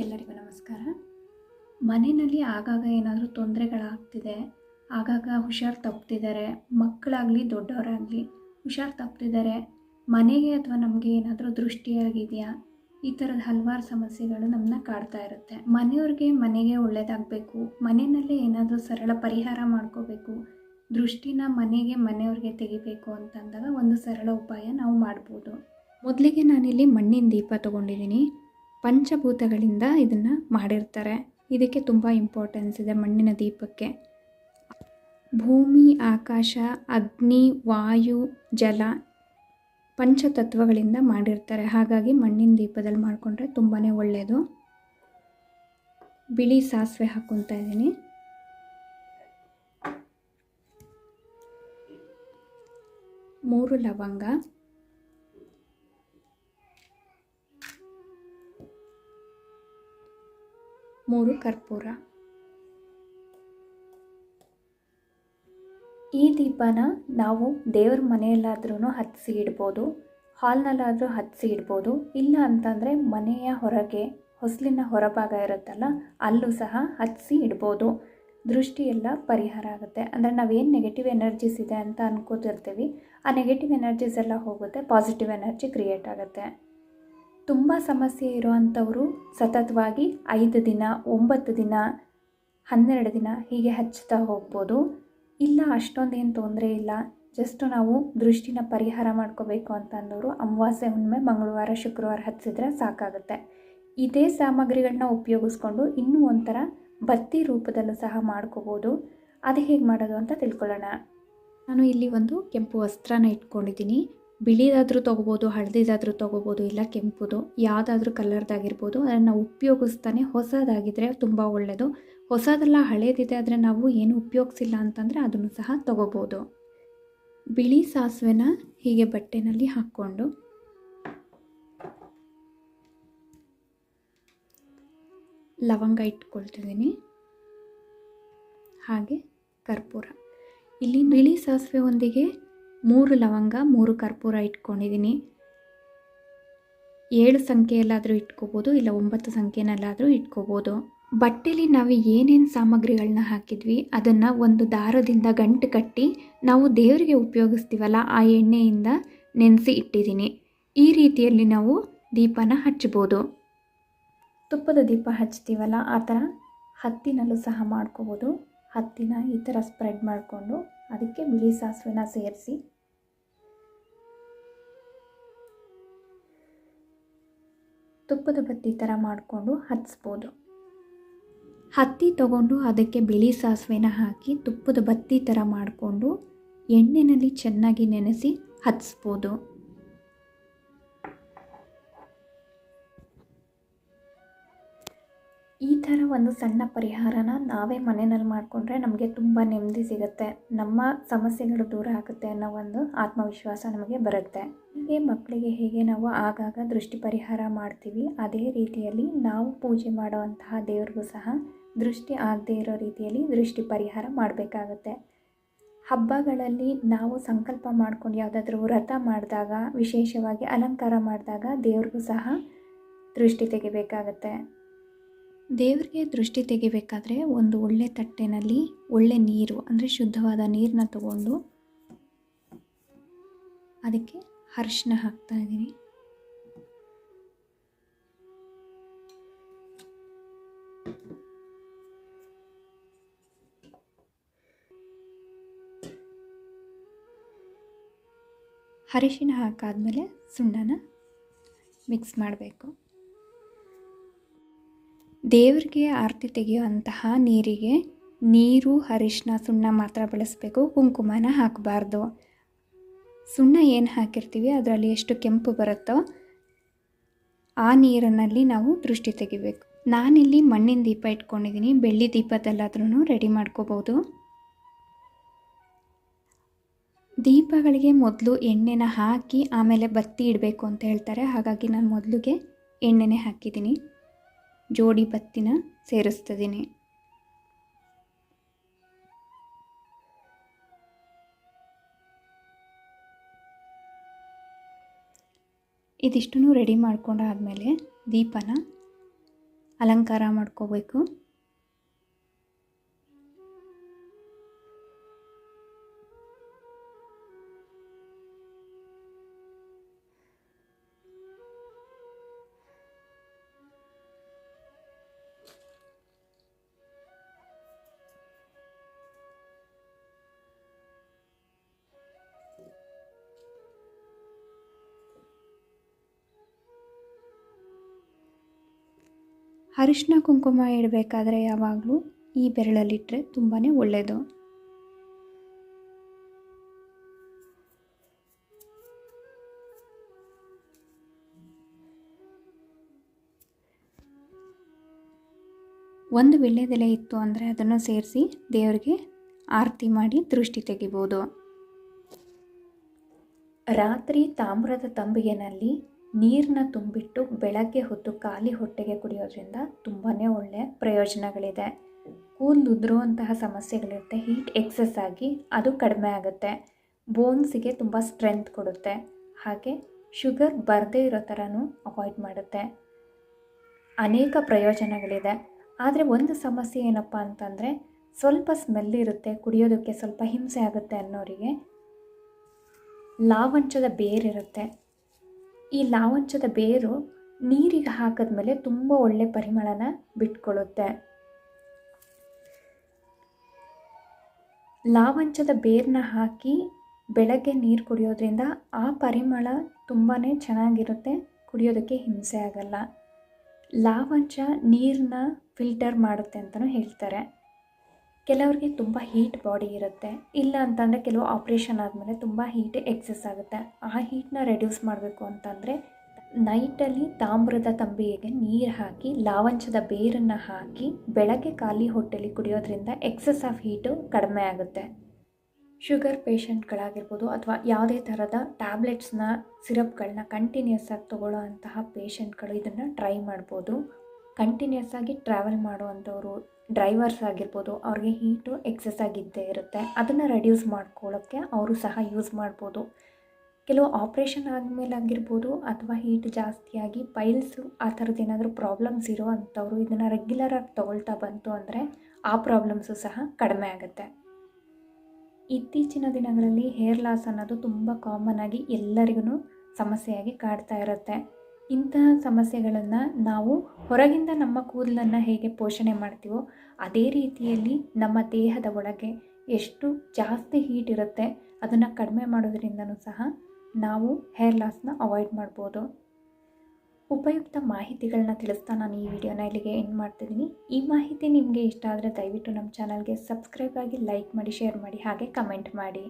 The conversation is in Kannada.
ಎಲ್ಲರಿಗೂ ನಮಸ್ಕಾರ. ಮನೆಯಲ್ಲಿ ಆಗಾಗ ಏನಾದರೂ ತೊಂದರೆಗಳಾಗ್ತಿದೆ, ಆಗಾಗ ಹುಷಾರು ತಪ್ತಿದ್ದಾರೆ, ಮಕ್ಕಳಾಗಲಿ, ದೊಡ್ಡವರಾಗಲಿ ಹುಷಾರು ತಪ್ತಿದ್ದಾರೆ, ಮನೆಗೆ ಅಥವಾ ನಮಗೆ ಏನಾದರೂ ದೃಷ್ಟಿಯಾಗಿದೆಯಾ? ಈ ಥರದ ಹಲವಾರು ಸಮಸ್ಯೆಗಳು ನಮ್ಮನ್ನ ಕಾಡ್ತಾ ಇರುತ್ತೆ. ಮನೆಯವ್ರಿಗೆ ಮನೆಗೆ ಒಳ್ಳೆಯದಾಗಬೇಕು ಮನೆಯಲ್ಲೇ ಏನಾದರೂ ಸರಳ ಪರಿಹಾರ ಮಾಡ್ಕೋಬೇಕು, ದೃಷ್ಟಿನ ಮನೆಗೆ ಮನೆಯವ್ರಿಗೆ ತೆಗಿಬೇಕು ಅಂತಂದಾಗ ಒಂದು ಸರಳ ಉಪಾಯ ನಾವು ಮಾಡ್ಬೋದು. ಮೊದಲಿಗೆ ನಾನಿಲ್ಲಿ ಮಣ್ಣಿನ ದೀಪ ತೊಗೊಂಡಿದ್ದೀನಿ. ಪಂಚಭೂತಗಳಿಂದ ಇದನ್ನು ಮಾಡಿರ್ತಾರೆ. ಇದಕ್ಕೆ ತುಂಬ ಇಂಪಾರ್ಟೆನ್ಸ್ ಇದೆ ಮಣ್ಣಿನ ದೀಪಕ್ಕೆ. ಭೂಮಿ, ಆಕಾಶ, ಅಗ್ನಿ, ವಾಯು, ಜಲ ಪಂಚತತ್ವಗಳಿಂದ ಮಾಡಿರ್ತಾರೆ. ಹಾಗಾಗಿ ಮಣ್ಣಿನ ದೀಪದಲ್ಲಿ ಮಾಡಿಕೊಂಡ್ರೆ ತುಂಬಾ ಒಳ್ಳೆಯದು ಬಿಳಿ ಸಾಸಿವೆ ಹಾಕ್ಕೊತಾ ಇದ್ದೀನಿ. ಮೂರು ಲವಂಗ. ಮೂರು ಕರ್ಪೂರ. ಈ ದೀಪನ ನಾವು ದೇವ್ರ ಮನೆಯಲ್ಲಾದ್ರೂ ಹತ್ತಿಸಿ ಇಡ್ಬೋದು, ಹಾಲ್ನಲ್ಲಾದರೂ ಹತ್ತಿಸಿ ಇಡ್ಬೋದು, ಇಲ್ಲ ಅಂತಂದರೆ ಮನೆಯ ಹೊರಗೆ, ಹೊಸಲಿನ ಹೊರಭಾಗ ಇರುತ್ತಲ್ಲ, ಅಲ್ಲೂ ಸಹ ಹತ್ತಿಸಿ ಇಡ್ಬೋದು. ದೃಷ್ಟಿ ಎಲ್ಲ ಪರಿಹಾರ ಆಗುತ್ತೆ. ಅಂದರೆ ನಾವೇನು ನೆಗೆಟಿವ್ ಎನರ್ಜೀಸ್ ಇದೆ ಅಂತ ಅನ್ಕೋತಿರ್ತೀವಿ, ಆ ನೆಗೆಟಿವ್ ಎನರ್ಜೀಸ್ ಎಲ್ಲ ಹೋಗುತ್ತೆ ಪಾಸಿಟಿವ್ ಎನರ್ಜಿ ಕ್ರಿಯೇಟ್ ಆಗುತ್ತೆ. ತುಂಬ ಸಮಸ್ಯೆ ಇರುವಂಥವರು ಸತತವಾಗಿ ಐದು ದಿನ, ಒಂಬತ್ತು ದಿನ, ಹನ್ನೆರಡು ದಿನ ಹೀಗೆ ಹಚ್ಚುತ್ತಾ ಹೋಗ್ಬೋದು. ಇಲ್ಲ, ಅಷ್ಟೊಂದೇನು ತೊಂದರೆ ಇಲ್ಲ. ಜಸ್ಟ್ ನಾವು ದೃಷ್ಟಿನ ಪರಿಹಾರ ಮಾಡ್ಕೋಬೇಕು ಅಂತ ಅಂದವರು ಅಮಾವಾಸ್ಯೆ ಹುಣ್ಣಿಮೆ, ಮಂಗಳವಾರ, ಶುಕ್ರವಾರ ಹಚ್ಚಿದ್ರೆ ಸಾಕಾಗುತ್ತೆ. ಇದೇ ಸಾಮಗ್ರಿಗಳನ್ನ ಉಪಯೋಗಿಸ್ಕೊಂಡು ಇನ್ನೂ ಒಂಥರ ಬತ್ತಿ ರೂಪದಲ್ಲೂ ಸಹ ಮಾಡ್ಕೋಬೋದು. ಅದು ಹೇಗೆ ಮಾಡೋದು ಅಂತ ತಿಳ್ಕೊಳ್ಳೋಣ. ನಾನು ಇಲ್ಲಿ ಒಂದು ಕೆಂಪು ವಸ್ತ್ರನ ಇಟ್ಕೊಂಡಿದ್ದೀನಿ. ಬಿಳಿದಾದರೂ ತೊಗೋಬೋದು, ಹಳದಿದಾದರೂ ತೊಗೋಬೋದು, ಇಲ್ಲ ಕೆಂಪುದು, ಯಾವುದಾದ್ರೂ ಕಲರ್ದಾಗಿರ್ಬೋದು, ಅದನ್ನು ಉಪಯೋಗಿಸ್ತಾನೆ ಹೊಸದಾಗಿದ್ದರೆ ತುಂಬ ಒಳ್ಳೆಯದು ಹೊಸದೆಲ್ಲ ಹಳೇದಿದೆ ಆದರೆ ನಾವು ಏನು ಉಪಯೋಗಿಸಿಲ್ಲ ಅಂತಂದರೆ ಅದನ್ನು ಸಹ ತೊಗೋಬೋದು. ಬಿಳಿ ಸಾಸಿವೆನ ಹೀಗೆ ಬಟ್ಟೆನಲ್ಲಿ ಹಾಕ್ಕೊಂಡು ಲವಂಗ ಇಟ್ಕೊಳ್ತಿದ್ದೀನಿ. ಹಾಗೆ ಕರ್ಪೂರ. ಇಲ್ಲಿ ಬಿಳಿ ಸಾಸಿವೆ ಒಂದಿಗೆ ಮೂರು ಲವಂಗ, ಮೂರು ಕರ್ಪೂರ ಇಟ್ಕೊಂಡಿದ್ದೀನಿ. ಏಳು ಸಂಖ್ಯೆಯಲ್ಲಾದರೂ ಇಟ್ಕೋಬೋದು, ಇಲ್ಲ ಒಂಬತ್ತು ಸಂಖ್ಯೆನಲ್ಲಾದರೂ ಇಟ್ಕೋಬೋದು. ಬಟ್ಟೆಲಿ ನಾವು ಏನೇನು ಸಾಮಗ್ರಿಗಳನ್ನ ಹಾಕಿದ್ವಿ, ಅದನ್ನು ಒಂದು ದಾರದಿಂದ ಗಂಟು ಕಟ್ಟಿ ನಾವು ದೇವರಿಗೆ ಉಪಯೋಗಿಸ್ತೀವಲ್ಲ, ಆ ಎಣ್ಣೆಯಿಂದ ನೆನೆಸಿ ಇಟ್ಟಿದ್ದೀನಿ. ಈ ರೀತಿಯಲ್ಲಿ ನಾವು ದೀಪನ ಹಚ್ಬೋದು. ತುಪ್ಪದ ದೀಪ ಹಚ್ತೀವಲ್ಲ, ಆ ಥರ ಹತ್ತಿನಲ್ಲೂ ಸಹ ಮಾಡ್ಕೋಬೋದು. ಹತ್ತಿನ ಈ ಥರ ಸ್ಪ್ರೆಡ್ ಮಾಡಿಕೊಂಡು ಅದಕ್ಕೆ ಬಿಳಿ ಸಾಸಿವೆನ ಸೇರಿಸಿ ತುಪ್ಪದ ಬತ್ತಿ ಥರ ಮಾಡಿಕೊಂಡು ಹಚ್ಬೋದು. ಹತ್ತಿ ತಗೊಂಡು ಅದಕ್ಕೆ ಬಿಳಿ ಸಾಸಿವೆನ ಹಾಕಿ ತುಪ್ಪದ ಬತ್ತಿ ಥರ ಮಾಡಿಕೊಂಡು ಎಣ್ಣೆಯಲ್ಲಿ ಚೆನ್ನಾಗಿ ನೆನೆಸಿ ಹಚ್ಬೋದು. ಒಂದು ಸಣ್ಣ ಪರಿಹಾರನ ನಾವೇ ಮನೆಯಲ್ಲಿ ಮಾಡಿಕೊಂಡ್ರೆ ನಮಗೆ ತುಂಬ ನೆಮ್ಮದಿ ಸಿಗುತ್ತೆ. ನಮ್ಮ ಸಮಸ್ಯೆಗಳು ದೂರ ಆಗುತ್ತೆ ಅನ್ನೋ ಒಂದು ಆತ್ಮವಿಶ್ವಾಸ ನಮಗೆ ಬರುತ್ತೆ. ಹೀಗೆ ಮಕ್ಕಳಿಗೆ ಹೇಗೆ ನಾವು ಆಗಾಗ ದೃಷ್ಟಿ ಪರಿಹಾರ ಮಾಡ್ತೀವಿ, ಅದೇ ರೀತಿಯಲ್ಲಿ ನಾವು ಪೂಜೆ ಮಾಡುವಂತಹ ದೇವ್ರಿಗೂ ಸಹ ದೃಷ್ಟಿ ಆಗದೇ ಇರೋ ರೀತಿಯಲ್ಲಿ ದೃಷ್ಟಿ ಪರಿಹಾರ ಮಾಡಬೇಕಾಗುತ್ತೆ. ಹಬ್ಬಗಳಲ್ಲಿ ನಾವು ಸಂಕಲ್ಪ ಮಾಡ್ಕೊಂಡು ಯಾವುದಾದ್ರೂ ವ್ರತ ಮಾಡಿದಾಗ, ವಿಶೇಷವಾಗಿ ಅಲಂಕಾರ ಮಾಡಿದಾಗ ದೇವ್ರಿಗೂ ಸಹ ದೃಷ್ಟಿ ತೆಗಿಬೇಕಾಗತ್ತೆ. ದೇವರಿಗೆ ದೃಷ್ಟಿ ತೆಗಿಬೇಕಾದ್ರೆ ಒಂದು ಒಳ್ಳೆ ತಟ್ಟೆನಲ್ಲಿ ಒಳ್ಳೆ ನೀರು, ಅಂದರೆ ಶುದ್ಧವಾದ ನೀರನ್ನ ತಗೊಂಡು ಅದಕ್ಕೆ ಅರಿಶಿನ ಹಾಕ್ತಾ ಇದ್ದೀನಿ. ಅರಿಶಿನ ಹಾಕಾದಮೇಲೆ ಸುಣ್ಣನ ಮಿಕ್ಸ್ ಮಾಡಬೇಕು. ದೇವರಿಗೆ ಆರತಿ ತೆಗೆಯುವಂತಹ ನೀರಿಗೆ ನೀರು ಅರಿಶಿನ ಸುಣ್ಣ ಮಾತ್ರ ಬಳಸಬೇಕು. ಕುಂಕುಮನ ಹಾಕಬಾರ್ದು. ಸುಣ್ಣ ಏನು ಹಾಕಿರ್ತೀವಿ? ಅದರಲ್ಲಿ ಎಷ್ಟು ಕೆಂಪು ಬರುತ್ತೋ ಆ ನೀರಿನಲ್ಲಿ ನಾವು ದೃಷ್ಟಿ ತೆಗಿಬೇಕು. ನಾನಿಲ್ಲಿ ಮಣ್ಣಿನ ದೀಪ ಇಟ್ಕೊಂಡಿದ್ದೀನಿ. ಬೆಳ್ಳಿ ದೀಪದಲ್ಲಾದ್ರೂ ರೆಡಿ ಮಾಡ್ಕೋಬೋದು. ದೀಪಗಳಿಗೆ ಮೊದಲು ಎಣ್ಣೆನ ಹಾಕಿ ಆಮೇಲೆ ಬತ್ತಿ ಇಡಬೇಕು ಅಂತ ಹೇಳ್ತಾರೆ. ಹಾಗಾಗಿ ನಾನು ಮೊದಲಿಗೆ ಎಣ್ಣೆನೇ ಹಾಕಿದ್ದೀನಿ. ಜೋಡಿ ಬತ್ತಿನ ಸೇರಿಸ್ತಿದ್ದೀನಿ ಇದಿಷ್ಟನ್ನು ರೆಡಿ ಮಾಡ್ಕೊಂಡಾದಮೇಲೆ ದೀಪನ ಅಲಂಕಾರ ಮಾಡ್ಕೋಬೇಕು. ಅರಿಶಿನ ಕುಂಕುಮ ಇಡಬೇಕಾದ್ರೆ ಯಾವಾಗಲೂ ಈ ಬೆರಳಲ್ಲಿಟ್ಟರೆ ತುಂಬಾ ಒಳ್ಳೆಯದು ಒಂದು ವಿಳ್ಯದೆಲೆ ಇತ್ತು ಅಂದರೆ ಅದನ್ನು ಸೇರಿಸಿ ದೇವರಿಗೆ ಆರತಿ ಮಾಡಿ ದೃಷ್ಟಿ ತೆಗಿಬೋದು. ರಾತ್ರಿ ತಾಮ್ರದ ತಂಬಿಗೆನಲ್ಲಿ ನೀರನ್ನ ತುಂಬಿಟ್ಟು ಬೆಳಗ್ಗೆ ಹೊತ್ತು ಖಾಲಿ ಹೊಟ್ಟೆಗೆ ಕುಡಿಯೋದ್ರಿಂದ ತುಂಬಾ ಒಳ್ಳೆಯ ಪ್ರಯೋಜನಗಳಿದೆ. ಕೂದಲು ಉದುರುವಂತಹ ಸಮಸ್ಯೆಗಳಿರುತ್ತೆ. ಹೀಟ್ ಎಕ್ಸಸ್ ಆಗಿ ಅದು ಕಡಿಮೆ ಆಗುತ್ತೆ. ಬೋನ್ಸಿಗೆ ತುಂಬ ಸ್ಟ್ರೆಂತ್ ಕೊಡುತ್ತೆ. ಹಾಗೆ ಶುಗರ್ ಬರದೇ ಇರೋ ಥರನೂ ಅವಾಯ್ಡ್ ಮಾಡುತ್ತೆ. ಅನೇಕ ಪ್ರಯೋಜನಗಳಿದೆ. ಆದರೆ ಒಂದು ಸಮಸ್ಯೆ ಏನಪ್ಪ ಅಂತಂದರೆ ಸ್ವಲ್ಪ ಸ್ಮೆಲ್ ಇರುತ್ತೆ, ಕುಡಿಯೋದಕ್ಕೆ ಸ್ವಲ್ಪ ಹಿಂಸೆ ಆಗುತ್ತೆ ಅನ್ನೋರಿಗೆ ಲಾವಂಚದ ಬೇರಿರುತ್ತೆ. ಈ ಲಾವಂಚದ ಬೇರು ನೀರಿಗೆ ಹಾಕಿದ ಮೇಲೆ ತುಂಬ ಒಳ್ಳೆ ಪರಿಮಳನ ಬಿಟ್ಕೊಳ್ಳುತ್ತೆ ಲಾವಂಚದ ಬೇರನ್ನ ಹಾಕಿ ಬೆಳಗ್ಗೆ ನೀರು ಕುಡಿಯೋದ್ರಿಂದ ಆ ಪರಿಮಳ ತುಂಬಾ ಚೆನ್ನಾಗಿರುತ್ತೆ, ಕುಡಿಯೋದಕ್ಕೆ ಹಿಂಸೆ ಆಗಲ್ಲ. ಲಾವಂಚ ನೀರನ್ನ ಫಿಲ್ಟರ್ ಮಾಡುತ್ತೆ ಅಂತಲೂ ಹೇಳ್ತಾರೆ. ಕೆಲವ್ರಿಗೆ ತುಂಬ ಹೀಟ್ ಬಾಡಿ ಇರುತ್ತೆ. ಇಲ್ಲ ಅಂತಂದರೆ ಕೆಲವು ಆಪ್ರೇಷನ್ ಆದಮೇಲೆ ತುಂಬ ಹೀಟ್ ಎಕ್ಸಸ್ ಆಗುತ್ತೆ. ಆ ಹೀಟ್ನ ರೆಡ್ಯೂಸ್ ಮಾಡಬೇಕು ಅಂತಂದರೆ ನೈಟಲ್ಲಿ ತಾಮ್ರದ ತಂಬಿಗೆಗೆ ನೀರು ಹಾಕಿ, ಲಾವಂಚದ ಬೇರನ್ನು ಹಾಕಿ, ಬೆಳಗ್ಗೆ ಖಾಲಿ ಹೊಟ್ಟೆಲಿ ಕುಡಿಯೋದ್ರಿಂದ ಎಕ್ಸಸ್ ಆಫ್ ಹೀಟು ಕಡಿಮೆ ಆಗುತ್ತೆ. ಶುಗರ್ ಪೇಷಂಟ್ಗಳಾಗಿರ್ಬೋದು ಅಥವಾ ಯಾವುದೇ ಥರದ ಟ್ಯಾಬ್ಲೆಟ್ಸ್ನ ಸಿರಪ್ಗಳನ್ನ ಕಂಟಿನ್ಯೂಸ್ ಆಗಿ ತೊಗೊಳ್ಳೋ ಅಂತಹ ಪೇಷಂಟ್ಗಳು ಇದನ್ನು ಟ್ರೈ ಮಾಡ್ಬೋದು. ಕಂಟಿನ್ಯೂಸ್ ಆಗಿ ಟ್ರಾವೆಲ್ ಮಾಡುವಂಥವ್ರು ಡ್ರೈವರ್ಸ್ ಆಗಿರ್ಬೋದು, ಅವ್ರಿಗೆ ಹೀಟು ಎಕ್ಸಸ್ ಆಗಿದ್ದೇ ಇರುತ್ತೆ. ಅದನ್ನು ರೆಡ್ಯೂಸ್ ಮಾಡ್ಕೊಳ್ಳೋಕ್ಕೆ ಅವರು ಸಹ ಯೂಸ್ ಮಾಡ್ಬೋದು. ಕೆಲವು ಆಪ್ರೇಷನ್ ಆದಮೇಲೆ ಆಗಿರ್ಬೋದು, ಅಥವಾ ಹೀಟ್ ಜಾಸ್ತಿಯಾಗಿ ಪೈಲ್ಸು ಆ ಥರದ್ದು ಏನಾದರೂ ಪ್ರಾಬ್ಲಮ್ಸ್ ಇರೋ ಅಂಥವ್ರು ಇದನ್ನು ರೆಗ್ಯುಲರಾಗಿ ತೊಗೊಳ್ತಾ ಬಂತು ಅಂದರೆ ಆ ಪ್ರಾಬ್ಲಮ್ಸು ಸಹ ಕಡಿಮೆ ಆಗುತ್ತೆ. ಇತ್ತೀಚಿನ ದಿನಗಳಲ್ಲಿ ಹೇರ್ ಲಾಸ್ ಅನ್ನೋದು ತುಂಬ ಕಾಮನ್ ಆಗಿ ಎಲ್ಲರಿಗೂ ಸಮಸ್ಯೆಯಾಗಿ ಕಾಡ್ತಾ ಇರುತ್ತೆ. ಇಂತಹ ಸಮಸ್ಯೆಗಳನ್ನು ನಾವು ಹೊರಗಿಂದ ನಮ್ಮ ಕೂದಲನ್ನು ಹೇಗೆ ಪೋಷಣೆ ಮಾಡ್ತೀವೋ ಅದೇ ರೀತಿಯಲ್ಲಿ ನಮ್ಮ ದೇಹದ ಒಳಗೆ ಎಷ್ಟು ಜಾಸ್ತಿ ಹೀಟ್ ಇರುತ್ತೆ ಅದನ್ನು ಕಡಿಮೆ ಮಾಡೋದ್ರಿಂದನೂ ಸಹ ನಾವು ಹೇರ್ ಲಾಸ್ನ ಅವಾಯ್ಡ್ ಮಾಡ್ಬೋದು. ಉಪಯುಕ್ತ ಮಾಹಿತಿಗಳನ್ನ ತಿಳಿಸ್ತಾ ನಾನು ಈ ವಿಡಿಯೋನ ಇಲ್ಲಿಗೆ ಎಂಡ್ ಮಾಡ್ತಿದ್ದೀನಿ. ಈ ಮಾಹಿತಿ ನಿಮಗೆ ಇಷ್ಟ ಆದರೆ ದಯವಿಟ್ಟು ನಮ್ಮ ಚಾನಲ್ಗೆ ಸಬ್ಸ್ಕ್ರೈಬ್ ಆಗಿ ಲೈಕ್ ಮಾಡಿ ಶೇರ್ ಮಾಡಿ, ಹಾಗೆ ಕಮೆಂಟ್ ಮಾಡಿ.